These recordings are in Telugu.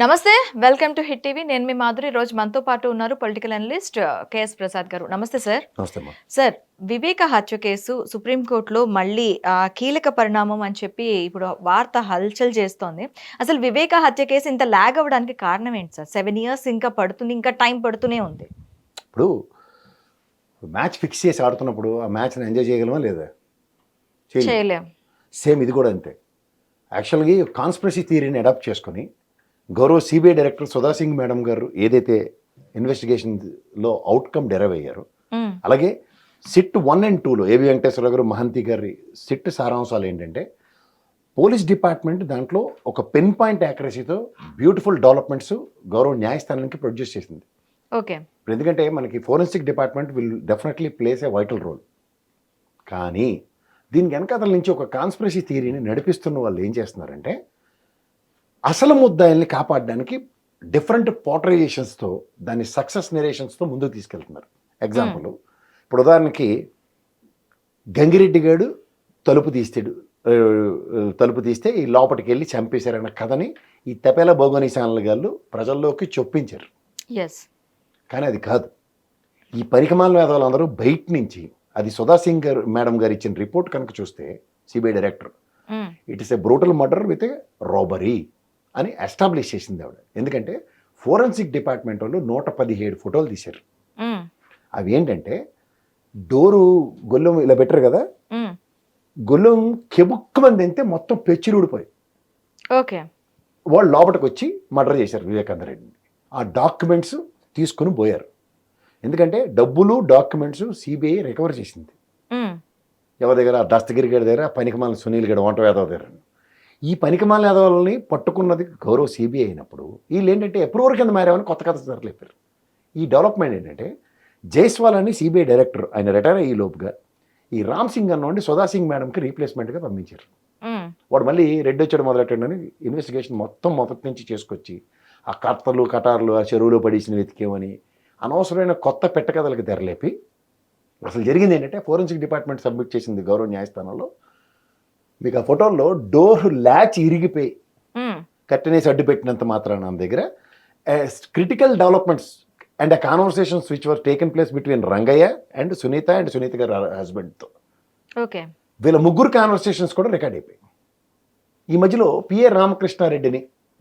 నమస్తే వెల్కమ్ టు హిట్ టీవీ. నేను మీ మాధురి. రోజు మనతో పాటు ఉన్నారు పొలిటికల్ అనలిస్ట్ కేఎస్ ప్రసాద్ గారు. నమస్తే సార్. సార్ వివేక హత్య కేసు సుప్రీంకోర్టులో మళ్ళీ కీలక పరిణామం అని చెప్పి ఇప్పుడు వార్త హల్చల్ చేస్తోంది. అసలు వివేక హత్య కేసు ఇంత లాగ్ అవ్వడానికి కారణం ఏంటి సార్? సెవెన్ ఇయర్స్ ఇంకా పడుతుంది ఇంకా టైం పడుతూనే ఉంది. ఇప్పుడు మ్యాచ్ ఫిక్స్ చేసి ఆడుతున్నప్పుడు ఆ మ్యాచ్ని ఎంజాయ్ చేయగలమా లేదా? చేయలేం. చేయలేం. సేమ్ ఇది కూడా అంతే. యాక్చువల్గా కాన్స్పిరసీ థియరీని అడాప్ట్ చేసుకొని గౌరవ CBI director Sudha Singh madam గారు ఏదైతే ఇన్వెస్టిగేషన్లో అవుట్కమ్ డెరైవ్ అయ్యారో అలాగే సిట్ వన్ అండ్ టూలో ఏవి వెంకటేశ్వర గారు మహంతి గారి సిట్ సారాంశాలు ఏంటంటే పోలీస్ డిపార్ట్మెంట్ దాంట్లో ఒక పెన్ పాయింట్ యాక్యురసీతో బ్యూటిఫుల్ డెవలప్మెంట్స్ గౌరవ న్యాయస్థానానికి ప్రొడ్యూస్ చేసింది. ఓకే. ఎందుకంటే మనకి forensic department will definitely plays a vital role. కానీ దీని వెనకాతల నుంచి ఒక కాన్స్పిరసీ థియరీని నడిపిస్తున్న వాళ్ళు ఏం చేస్తున్నారంటే అసలు ముద్దాయిల్ని కాపాడడానికి డిఫరెంట్ పోర్ట్రైజేషన్స్తో దాన్ని సక్సెస్ నెరేషన్స్తో ముందుకు తీసుకెళ్తున్నారు. ఎగ్జాంపుల్ ఇప్పుడు ఉదాహరణకి గంగిరెడ్డి గాడు తలుపు తీస్తాడు తలుపు తీస్తే ఈ లోపలికి వెళ్ళి చంపేశారన్న కథని ఈ తెపేల భౌగోని ఛానల్ గారు ప్రజల్లోకి చొప్పించారు. ఎస్ కానీ అది కాదు. ఈ పరికమాల వేదవాళ్ళందరూ బయట నుంచి అది సుధా సింగ్ గారు మేడం గారు ఇచ్చిన రిపోర్ట్ కనుక చూస్తే CBI director it is a brutal murder with a robbery అని ఎస్టాబ్లిష్ చేసింది ఆవిడ. ఎందుకంటే ఫోరెన్సిక్ డిపార్ట్మెంట్ వాళ్ళు నూట పదిహేడు ఫోటోలు తీశారు. అవి ఏంటంటే డోరు గొల్లెం ఇలా పెట్టారు కదా? గొల్లెం కెబుక్కమంది అంతే మొత్తం పెచ్చిరుడిపోయి ఓకే. వాళ్ళు లోపలికి వచ్చి మర్డర్ చేశారు వివేకానంద రెడ్డిని. ఆ డాక్యుమెంట్స్ తీసుకుని పోయారు. ఎందుకంటే డబ్బులు డాక్యుమెంట్స్ సిబిఐ రికవర్ చేసింది. ఎవరి దగ్గర? దస్తగిరి గారి దగ్గర పనికిమాల సునీల్ గడ వంట యాదవ్ దగ్గర. ఈ పనికిమాల యాదవ్ని పట్టుకున్నది గౌరవ సిబిఐ అయినప్పుడు వీళ్ళు ఏంటంటే ఎప్రూవర్ కింద మారామని కొత్త కథ సరలేపారు ఈ డెవలప్మెంట్ ఏంటంటే జైస్వాల్ అని సిబిఐ డైరెక్టర్ ఆయన రిటైర్ అయ్యే లోపుగా ఈ రామ్ సింగ్ అన్నోండి సుధా సింగ్ మేడంకి రీప్లేస్మెంట్గా పంపించారు. వాడు మళ్ళీ రెడ్డి వచ్చాడు మొదలెట్టాడని ఇన్వెస్టిగేషన్ మొత్తం మొదటి నుంచి చేసుకొచ్చి ఆ కట్టలు కటార్లు ఆ చెరువులో పడేసిన వెతికేమని అనవసరమైన కొత్త పెట్టకథలకు తెరలేపి అసలు జరిగింది ఏంటంటే ఫోరెన్సిక్ డిపార్ట్మెంట్ సబ్మిట్ చేసింది గౌరవ న్యాయస్థానంలో. మీకు ఆ ఫోటోల్లో డోర్ ల్యాచ్ ఇరిగిపోయి కట్టెనేసి అడ్డు పెట్టినంత మాత్రాన నా దగ్గర క్రిటికల్ డెవలప్మెంట్స్ అండ్ ఆ conversations which were taken place between Rangayya and Sunitha and Sunitha గారి హస్బెండ్తో ఓకే. వీళ్ళ ముగ్గురు కాన్వర్సేషన్స్ కూడా రికార్డ్ అయిపోయాయి. ఈ మధ్యలో పిఏ రామకృష్ణారెడ్డిని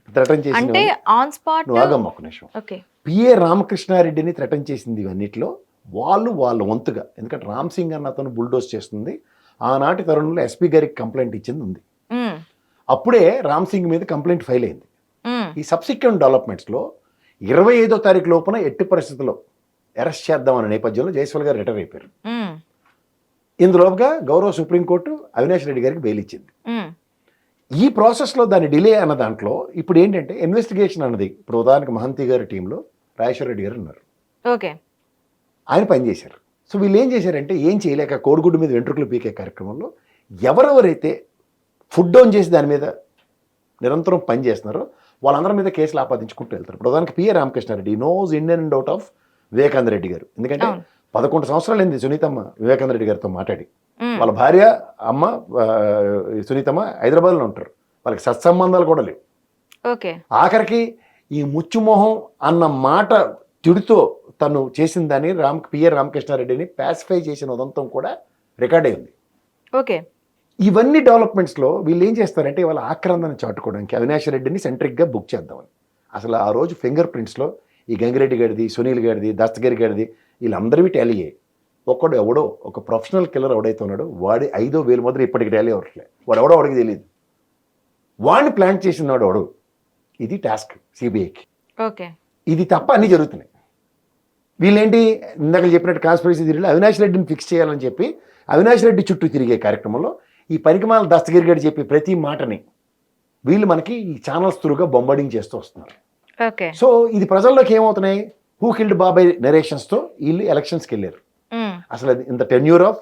థ్రెటన్ అంటే ఆన్ స్పాట్ ఆగమ్మ ఒక నిమిషం. ఓకే. పిఏ రామకృష్ణారెడ్డిని థ్రెటన్ చేసింది ఇవన్నిట్లో వాళ్ళు వాళ్ళ వంతుగా ఎందుకంటే రామ్ సింగ్ అన్న అతను బుల్డోస్ చేస్తుంది. ఆనాటి తరుణంలో ఎస్పీ గారికి కంప్లైంట్ ఇచ్చింది ఉంది. అప్పుడే రామ్ సింగ్ మీద కంప్లైంట్ ఫైల్ అయింది. ఈ సబ్సిక్వెంట్ డెవలప్మెంట్స్లో ఇరవై ఐదో తారీఖు లోపున ఎట్టి పరిస్థితుల్లో అరెస్ట్ చేద్దామనే నేపథ్యంలో జైస్వాల్ గారు రిటైర్ అయిపోయారు. ఇందులోగా గౌరవ సుప్రీంకోర్టు అవినాష్ రెడ్డి గారికి బెయిల్ ఇచ్చింది. ఈ ప్రాసెస్లో దాని డిలే అన్న దాంట్లో ఇప్పుడు ఏంటంటే ఇన్వెస్టిగేషన్ అన్నది ఇప్పుడు ఉదాహరణకు మహంతి గారి టీంలో రాజేశ్వర రెడ్డి గారు ఉన్నారు. ఓకే. ఆయన పనిచేశారు సో వీళ్ళు ఏం చేశారంటే ఏం చేయలేక కోడిగుడ్డు మీద వెంట్రుకలు పీకే కార్యక్రమంలో ఎవరెవరైతే ఫుడ్ డౌన్ చేసి దాని మీద నిరంతరం పని చేస్తున్నారో వాళ్ళందరి మీద కేసులు ఆపాదించుకుంటూ వెళ్తారు. ఉదాహరణకి PA Ramakrishna Reddy knows Indian and out of Vivekananda Reddy గారు. ఎందుకంటే. పదకొండు సంవత్సరాలు అయింది సునీతమ్మ వివేకానంద రెడ్డి గారితో మాట్లాడి. వాళ్ళ భార్య అమ్మ సునీతమ్మ హైదరాబాద్లో ఉంటారు. వాళ్ళకి సత్సంబంధాలు కూడా లేవు. ఓకే. ఆఖరికి ఈ ముచ్చుమోహం అన్న మాట తిడుతో తను చేసిన దాన్ని రామ్ పిఆర్ రామకృష్ణారెడ్డిని పాసిఫై చేసిన ఉదంతం కూడా రికార్డ్ అయింది ఓకే. ఇవన్నీ డెవలప్మెంట్స్లో వీళ్ళు ఏం చేస్తారంటే వాళ్ళ ఆక్రందన చాటుకోవడానికి అవినాష్ రెడ్డిని సెంట్రిక్గా బుక్ చేద్దామని. అసలు ఆ రోజు ఫింగర్ ప్రింట్స్లో ఈ గంగిరెడ్డి గారిది సునీల్ గారిది దస్తగిరి గారిది వీళ్ళందరివి టాలీ అయ్యాయి ఒక్కడు ఎవడో ఒక ప్రొఫెషనల్ కిల్లర్ ఎవడైతే ఉన్నాడో వాడి ఐదో వేలు మాత్రం ఇప్పటికి టాలీ అవ్వట్లే. వాడు ఎవడో వాడికి తెలియదు వాడిని ప్లాన్ చేసినవాడు ఎవడు? ఇది టాస్క్ సిబిఐకి ఓకే. ఇది తప్ప అన్నీ జరుగుతున్నాయి. వీళ్ళేంటి? ఇందాక చెప్పినట్టు కాన్స్పిరసీ థిరీలో అవినాష్ రెడ్డిని ఫిక్స్ చేయాలని చెప్పి అవినాష్ రెడ్డి చుట్టూ తిరిగే కార్యక్రమంలో ఈ పనికిమాల దస్తగిరి గారు చెప్పి ప్రతి మాటని వీళ్ళు మనకి ఈ ఛానల్స్ త్రూగా బొంబడింగ్ చేస్తూ వస్తున్నారు. సో ఇది ప్రజల్లోకి ఏమవుతున్నాయి? హూ కిల్డ్ బాబాయ్ నెరేషన్స్తో వీళ్ళు ఎలక్షన్స్కి వెళ్ళారు. అసలు అది ఇంత tenure of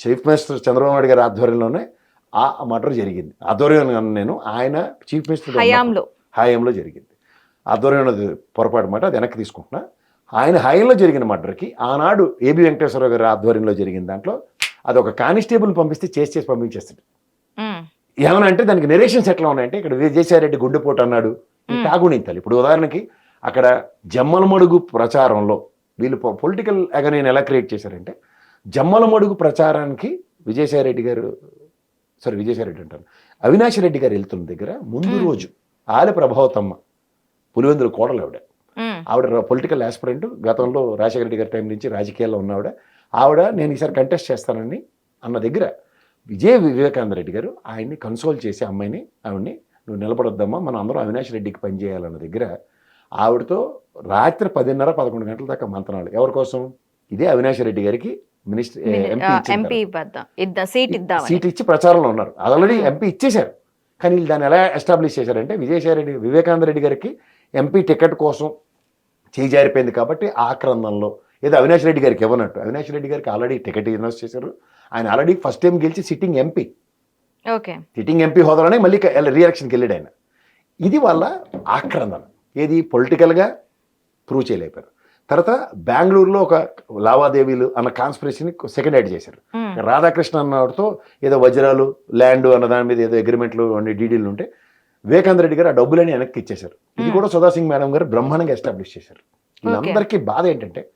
chief minister Chandrababu Naidu గారి ఆధ్వర్యంలోనే ఆ మర్డర్ జరిగింది. ఆధ్వర్యం అన్నాను నేను ఆయన చీఫ్ మినిస్టర్ హయాంలో. జరిగింది. ఆధ్వర్యంలో పొరపాటు మాట అది వెనక్కి తీసుకుంటున్నా. ఆయన హాయంలో జరిగిన మర్డర్కి ఆనాడు ఏబి వెంకటేశ్వరరావు గారి ఆధ్వర్యంలో జరిగిన దాంట్లో అది ఒక కానిస్టేబుల్ పంపిస్తే చేసి చేసి పంపించేస్తాడు. ఏమన్నా అంటే దానికి నెరేషన్స్ ఎట్లా ఉన్నాయంటే ఇక్కడ విజయసాయిరెడ్డి గుండెపోటు అన్నాడు. తాగునింతాలి ఇప్పుడు ఉదాహరణకి అక్కడ జమ్మలమడుగు ప్రచారంలో వీళ్ళు పొలిటికల్ నేను ఎలా క్రియేట్ చేశారంటే జమ్మలమడుగు ప్రచారానికి విజయసాయి రెడ్డి గారు సారీ విజయసాయి రెడ్డి అంటారు. అవినాష్ రెడ్డి గారు వెళ్తున్న దగ్గర ముందు. రోజు ఆలి ప్రభావతమ్మ పులివెందుల కోడలు ఆవిడ ఆవిడ పొలిటికల్ ఆస్పిరెంట్ గతంలో రాజశేఖర రెడ్డి గారి టైం నుంచి రాజకీయాల్లో ఉన్న ఆవిడ నేను ఈసారి కంటెస్ట్ చేస్తానని అన్న దగ్గర విజయ వివేకానంద రెడ్డి గారు ఆయన్ని కన్సోల్ చేసి అమ్మాయిని ఆవిడ్ని నువ్వు నిలబడొద్దమ్మా మనం అందరం అవినాష్ రెడ్డికి పనిచేయాలన్న దగ్గర ఆవిడతో రాత్రి పదిన్నర పదకొండు గంటల దాకా మంతనాలు. ఎవరి కోసం? ఇదే అవినాష్ రెడ్డి గారికి మినిస్టర్ ఎంపీ సీట్ ఇచ్చి ప్రచారంలో ఉన్నారు. ఆల్రెడీ. ఎంపీ ఇచ్చేశారు. కానీ వీళ్ళు దాన్ని ఎలా ఎస్టాబ్లిష్ చేశారంటే విజయసాయి రెడ్డి వివేకానంద రెడ్డి గారికి ఎంపీ టికెట్ కోసం చేయి జారిపోయింది కాబట్టి ఆ క్రందంలో ఏదో అవినాష్ రెడ్డి గారికి ఇవ్వనట్టు. అవినాష్ రెడ్డి గారికి ఆల్రెడీ టికెట్ ఇన్వెస్ట్ చేశారు. ఆయన ఆల్రెడీ ఫస్ట్ టైం గెలిచి sitting MP. Okay. Sitting MP హోదాలోనే మళ్ళీ రీఎలక్షన్కి వెళ్ళాడు ఆయన. ఇది వాళ్ళ ఆక్రందన. ఏది పొలిటికల్గా ప్రూవ్ చేయలేపారు. తర్వాత బెంగళూరులో ఒక లావాదేవీలు అన్న కాన్స్పిరసీని సెకండ్ యాడ్ చేశారు. రాధాకృష్ణ అన్నవాడితో ఏదో వజ్రాలు ల్యాండ్ అన్న దాని మీద ఏదో అగ్రిమెంట్లు అన్ని డీడీలు ఉంటే వివేకానంద రెడ్డి గారు ఆ డబ్బులని వెనక్కి ఇచ్చేశారు. ఇది. కూడా సుధా సింగ్ మేడం గారు బ్రహ్మాండంగా ఎస్టాబ్లిష్ చేశారు. వీళ్ళందరికీ బాధ ఏంటంటే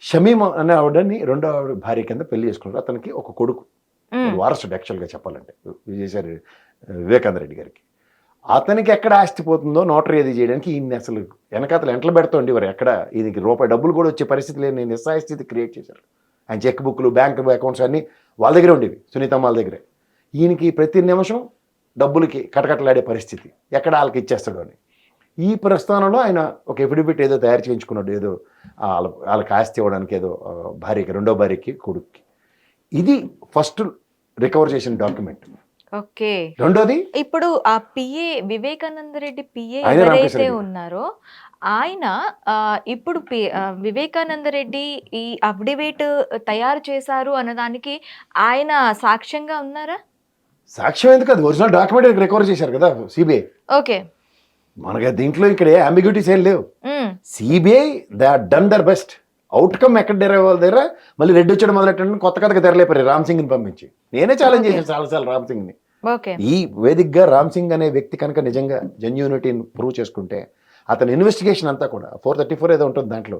షమీమ్ అనే ఆవిడని రెండో ఆవిడ భార్య కింద పెళ్ళి చేసుకున్నారు. అతనికి ఒక కొడుకు. వారసుడు యాక్చువల్గా చెప్పాలంటే విజయసాయి వివేకానంద రెడ్డి గారికి. అతనికి ఎక్కడ ఆస్తి పోతుందో నోటరీ అది చేయడానికి ఈయన్ని అసలు వెనకాతలు ఎంటలు పెడుతోండి వారు ఎక్కడ ఈయనకి రూపాయి డబ్బులు కూడా వచ్చే పరిస్థితి లేని నిస్సాయ స్థితి క్రియేట్ చేశారు. ఆయన చెక్ బుక్లు బ్యాంక్ అకౌంట్స్ అన్నీ వాళ్ళ దగ్గరే ఉండేవి సునీతమ్మ వాళ్ళ దగ్గరే. ఈయనకి ప్రతి నిమిషం డబ్బులకి కటకటలాడే పరిస్థితి. ఎక్కడ వాళ్ళకి ఇచ్చేస్తాడు అని. ఈ ప్రస్థానంలో ఆయన ఒక ఎఫిడవిట్ ఏదో తయారు చేయించుకున్నాడు. ఏదో వాళ్ళ వాళ్ళకి ఆస్తి ఇవ్వడానికి ఏదో భార్యకి రెండో భార్యకి కొడుక్కి. ఇది ఫస్ట్ రికవర్ చేసిన డాక్యుమెంట్. ఓకే. రెండోది? ఇప్పుడు ఆ పిఏ వివేకానంద రెడ్డి పిఏ ఎవరైతే. ఉన్నారో ఆయన ఇప్పుడు వివేకానంద రెడ్డి ఈ అఫిడవిట్ తయారు చేశారు అన్నదానికి ఆయన సాక్ష్యంగా ఉన్నారా? సాక్ష్యం ఎందుకు? అది ఒరిజినల్ డాక్యుమెంట్ రికవర్ చేశారు కదా సిబిఐ ఓకే. మనకి దీంట్లో ఇక్కడ ఏ అంబిగ్యూటీస్ ఏం లేవు. CBI they done their best outcome ఎక్కడ డెరైవ్ వాళ్ళ దగ్గర? మళ్ళీ రెడ్డి వచ్చాడు మొదలెట్టండి కొత్త కథకు తెరలేపారు రామ్ సింగ్ని పంపించి. నేనే ఛాలెంజ్. చేశాను చాలాసార్లు రామ్ సింగ్ని. ఓకే. ఈ వేదికగా రామ్ సింగ్ అనే వ్యక్తి కనుక నిజంగా జెన్యూనిటీని ప్రూవ్ చేసుకుంటే అతని ఇన్వెస్టిగేషన్ అంతా కూడా ఫోర్ థర్టీ ఫోర్ ఏదో ఉంటుంది దాంట్లో.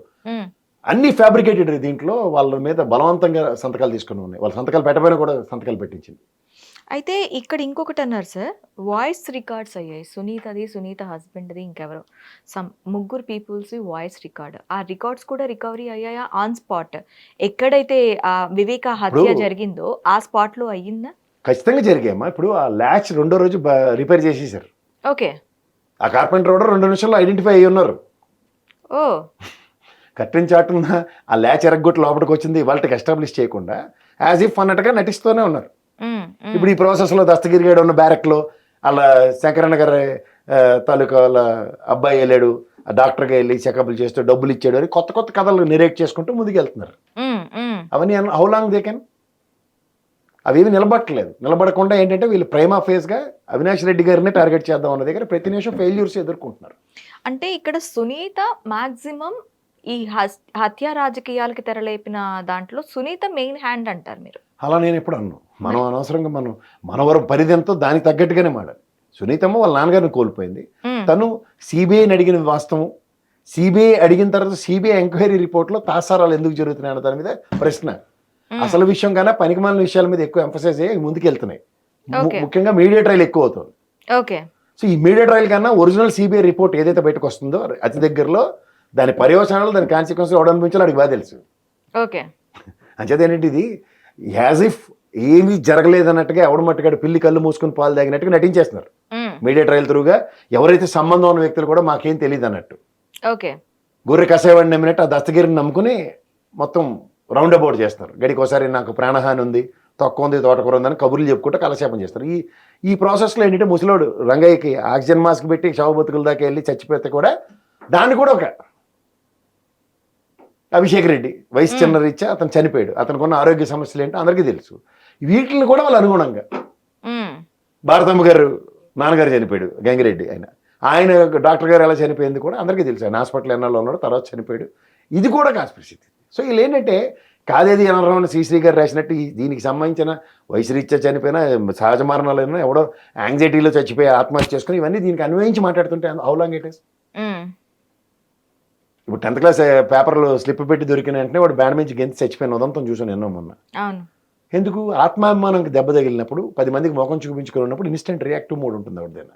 అన్ని ఫ్యాబ్రికేటెడ్ దీంట్లో వాళ్ళ మీద బలవంతంగా సంతకాలు తీసుకుని ఉన్నాయి. వాళ్ళ సంతకాలు పెట్టబోయినా కూడా సంతకాలు పెట్టించింది. అయితే ఇక్కడ ఇంకొకటి అన్నారు సార్. వాయిస్ రికార్డ్స్ అయ్యాయి. సునీతది సునీత హస్బెండ్ది ఇంకెవరో. సమ్ ముగ్గురు పీపుల్స్ వాయిస్ రికార్డ్ ఆ రికార్డ్స్ కూడా రికవరీ అయ్యాయా? ఆన్ స్పాట్ ఎక్కడైతే ఆ వివేక హత్య జరిగిందో ఆ స్పాట్లో అయ్యిందా? ఖచ్చితంగా జరిగాయమ్మా. ఇప్పుడు ఆ ల్యాచ్ రెండో రోజు రిపేర్ చేసేసారు ఓకే. ఆ కార్పెంటర్ కూడా రెండు నిమిషాల్లో ఐడెంటిఫై అయ్యి ఉన్నారు. ఓ. కట్టిన చాటున ఆ ల్యాచ్ ఎరగొట్టి లోపలికి వచ్చింది. వాళ్ళకి ఎస్టాబ్లిష్ చేయకుండా యాజ్ ఇఫ్ అన్నట్టుగా నటిస్తూనే ఉన్నారు. ఇప్పుడు ఈ ప్రాసెస్లో దస్తగిరి గడు ఉన్న బ్యారెక్లో అలా శంకరన్న గారి తాలూకా వాళ్ళ అబ్బాయి వెళ్ళాడు ఆ డాక్టర్గా వెళ్ళి చెకప్లు చేస్తూ డబ్బులు ఇచ్చాడు అని కొత్త కొత్త కథలు నిరేట్ చేసుకుంటూ ముందుకు వెళ్తున్నారు ఉమ్, ఉమ్, అవన్నీ హౌ లాంగ్ దే కెన్ అవేమి నిలబడట్లేదు నిలబడకుండా ఏంటంటే వీళ్ళు ప్రైమా ఫేస్గా అవినాష్ రెడ్డి గారిని టార్గెట్ చేద్దాం అన్న దగ్గర ప్రతి నిమిషం ఫెయిల్యూర్స్ ఎదుర్కొంటున్నారు. అంటే ఇక్కడ సునీత మాక్సిమం ఈ హత్య రాజకీయాలకి తెరలేపిన దాంట్లో సునీత మెయిన్ హ్యాండ్ అంటారు మీరు. అలా నేను ఎప్పుడు అన్నాను మనం అనవసరంగా మనం మనవరం పరిధి ఎంతో దానికి తగ్గట్టుగానే మాడాలి సునీతమ్మ వాళ్ళ నాన్నగారిని కోల్పోయింది. ఉమ్, తను సిబిఐని అడిగిన వాస్తవం. సిబిఐ అడిగిన తర్వాత సిబిఐ ఎంక్వైరీ రిపోర్ట్లో తాసారాలు ఎందుకు జరుగుతున్నాయి అన్న దాని మీద ప్రశ్న. ఉమ్, అసలు విషయం కన్నా పనికిమాలిన విషయాల మీద ఎక్కువ ఎంఫసైజ్ అయ్యి ముందుకు వెళ్తున్నాయి ము- Okay. ముఖ్యంగా మీడియా ట్రయల్ ఎక్కువ అవుతుంది. ఓకే సో ఈ మీడియా ట్రయల్ కన్నా ఒరిజినల్ సిబిఐ రిపోర్ట్ ఏదైతే బయటకు వస్తుందో అతి దగ్గరలో దాని పర్యవసానాలు దాని కాన్సిక్వెన్స్ ఎవడు అనిపించాలో అడిగి బాగా తెలుసు. ఓకే అంచేత ఏంటంటే ఇది? యాజ్ ఇఫ్ ఏమీ జరగలేదన్నట్టుగా ఎవడ మట్టుగాడు పిల్లి కళ్ళు మూసుకుని పాలు తాగినట్టుగా నటించేస్తున్నారు. మీడియా ట్రయల్ త్రూగా ఎవరైతే సంబంధం ఉన్న వ్యక్తులు కూడా మాకేం తెలియదు అన్నట్టు ఓకే. గొర్రె కసేవాడిని నమ్మినట్టు ఆ దస్తగిరిని నమ్ముకుని మొత్తం రౌండ్ అబౌట్ చేస్తారు గడికి ఒకసారి నాకు ప్రాణహాని ఉంది తక్కువ ఉంది తోటకూర ఉందని కబుర్లు చెప్పుకుంటూ కాలక్షేపం చేస్తారు ఈ ఈ ప్రాసెస్లో ఏంటంటే ముసలోడు రంగయ్యకి ఆక్సిజన్ మాస్క్ పెట్టి శవ బతుకుల దాకా వెళ్ళి చచ్చిపోతే కూడా దాన్ని కూడా ఒక అభిషేక్ రెడ్డి వయసు చిన్న రీత్యా అతను చనిపోయాడు. అతనికి ఉన్న ఆరోగ్య సమస్యలు ఏంటో అందరికీ తెలుసు. వీటిని కూడా వాళ్ళు అనుగుణంగా. భారతమ్మ గారు నాన్నగారు చనిపోయాడు గంగిరెడ్డి ఆయన. ఆయన డాక్టర్ గారు ఎలా చనిపోయింది కూడా అందరికీ తెలుసు. ఆయన హాస్పిటల్ ఎన్నాళ్ళు ఉన్నాడు తర్వాత చనిపోయాడు. ఇది కూడా కాన్స్పిరసీ సో వీళ్ళు ఏంటంటే కాదేది అనరం శ్రీశ్రీ గారు రాసినట్టు దీనికి సంబంధించిన వయసు రీత్యా చనిపోయినా సహజ మరణాలైనా ఎవడో యాంగ్జైటీలో చచ్చిపోయి ఆత్మహత్య చేసుకుని ఇవన్నీ దీనికి అన్వయించి మాట్లాడుతుంటే హౌ లాంగ్ ఇట్ ఇస్? ఇప్పుడు టెన్త్ క్లాస్ పేపర్లో స్లిప్ పెట్టి దొరికిన వెంటనే వాడు బ్యాండ్ నుంచి గెంతి చచ్చిపోయిన ఉదంతం చూసాను ఎన్నో మొన్న. అవును. ఎందుకు? ఆత్మాభిమానంకి దెబ్బ తగిలినప్పుడు పది మందికి ముఖం చూపించుకుని ఉన్నప్పుడు ఇన్స్టెంట్ రియాక్టివ్ మోడ్ ఉంటుంది ఎవరిదైనా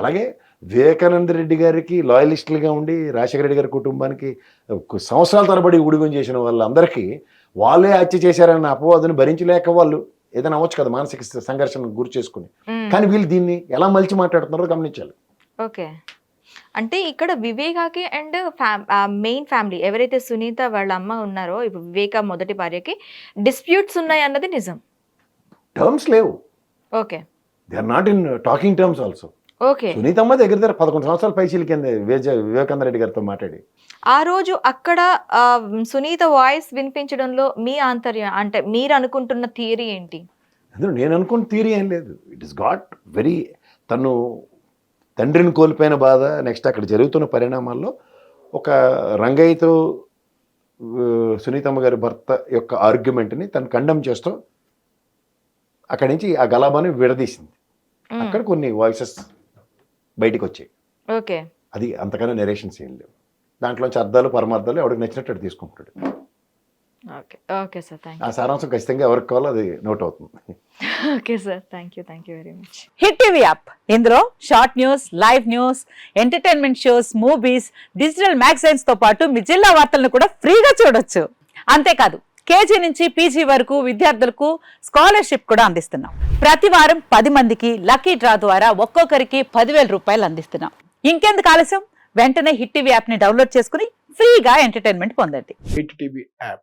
అలాగే వివేకానంద రెడ్డి గారికి లాయలిస్టులుగా ఉండి రాజశేఖర రెడ్డి గారి కుటుంబానికి సంవత్సరాల తరబడి ఉడిగం చేసిన వాళ్ళందరికీ వాళ్ళే హత్య చేశారన్న అపవాదుని భరించలేక వాళ్ళు ఏదైనా అవ్వచ్చు కదా మానసిక సంఘర్షణ గురి చేసుకుని. కానీ వీళ్ళు దీన్ని ఎలా మలిచి మాట్లాడుతున్నారో గమనించాలి. ఓకే. అంటే ఇక్కడ వివేకాకి అండ్ మెయిన్ ఫ్యామిలీ ఎవరైతే సునీత వాళ్ళ అమ్మ ఉన్నారో ఇప్పుడు వివేక మొదటి భార్యకి డిస్ప్యూట్స్ ఉన్నాయి అన్నది నిజం. టర్మ్స్ లేవు. Okay. They are not in talking terms also okay. Sunithamma దగ్గర దగ్గర పదకొండు సంవత్సరాల పైసలు కింద వివేక వివేకానంద రెడ్డి గారితో మాట్లాడి. ఆ రోజు అక్కడ సునీత వాయిస్ వినిపించడంలో మీ ఆంతర్యం అంటే మీరు అనుకుంటున్న థియరీ ఏంటి? అందులో నేను అనుకున్న థియరీ ఏం లేదు. ఇట్ ఇస్ గాట్ వెరీ తను తండ్రిని కోల్పోయిన బాధ నెక్స్ట్ అక్కడ జరుగుతున్న పరిణామాల్లో ఒక రంగయ్యతో సునీతమ్మ గారి భర్త యొక్క ఆర్గ్యుమెంట్ని తను కండమ్ చేస్తూ అక్కడి నుంచి ఆ గలాబాని విడదీసింది. అక్కడ కొన్ని వాయిసెస్ బయటికి వచ్చాయి. ఓకే. అది అంతకన్నా నెరేషన్స్ ఏం లేవు. దాంట్లోంచి అర్థాలు పరమార్థాలు ఎవరికి నచ్చినట్టు తీసుకుంటాడు. ఓకే ఓకే సార్ థ్యాంక్ ఆ సారాంశం ఖచ్చితంగా ఎవరికి కావాలో అది నోట్ అవుతుంది. Okay sir thank you thank you very much hit TV app. ఇందులో short news live news entertainment shows movies digital మ్యాగజైన్స్తో పాటు మీ జిల్లా వార్తలను కూడా ఫ్రీగా చూడొచ్చు. అంతేకాదు కేజీ నుంచి పీజీ వరకు విద్యార్థులకు స్కాలర్షిప్ కూడా అందిస్తున్నాం. ప్రతి వారం పది మందికి లక్కీ డ్రా ద్వారా ఒక్కొక్కరికి పదివేల రూపాయలు అందిస్తున్నాం. ఇంకెందుకు ఆలస్యం? వెంటనే హిట్ టీవీ యాప్ని డౌన్లోడ్ చేసుకుని ఫ్రీగా ఎంటర్టైన్మెంట్ పొందండి. Hit TV app.